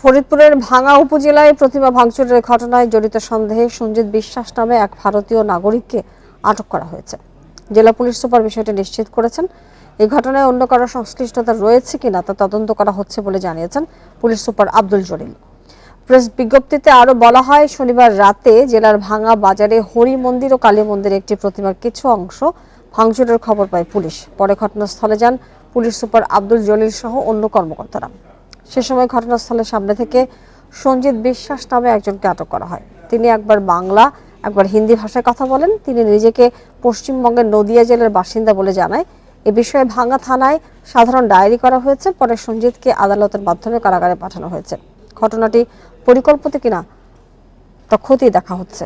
ফরিদপুরের ভাঙা উপজেলায় প্রতিমা ভাঙচুরের ঘটনায় জড়িত সন্দেহে সঞ্জিত বিশ্বাস নামে এক ভারতীয় নাগরিককে আটক করা হয়েছে। জেলা পুলিশ সুপার বিষয়টি নিশ্চিত করেছেন। এই ঘটনায় অন্য কারও সংশ্লিষ্টতা রয়েছে কিনা তা তদন্ত করা হচ্ছে বলে জানিয়েছেন police super Abdul Jalil. Press বিজ্ঞপ্তিতে আরও বলা হয়, শনিবার রাতে জেলার ভাঙা বাজারে হরি মন্দির ও কালী মন্দিরে একটি প্রতিমার কিছু অংশ ভাঙচুরের খবর পায় পুলিশ। পরে ঘটনাস্থলে যান পুলিশ সুপার আব্দুল জলিল সহ অন্য কর্মকর্তারা। সে সময় ঘটনাস্থলের সামনে থেকে সঞ্জিত বিশ্বাস নামে একজনকে আটক করা হয়। তিনি একবার বাংলা, একবার হিন্দি ভাষায় কথা বলেন। তিনি নিজেকে পশ্চিমবঙ্গের নদিয়া জেলার বাসিন্দা বলে জানায়। এ বিষয়ে ভাঙ্গা থানায় সাধারণ ডায়েরি করা হয়েছে। পরে সঞ্জিতকে আদালতের মাধ্যমে কারাগারে পাঠানো হয়েছে। ঘটনাটি পরিকল্পিত কিনা তা খতিয়ে দেখা হচ্ছে।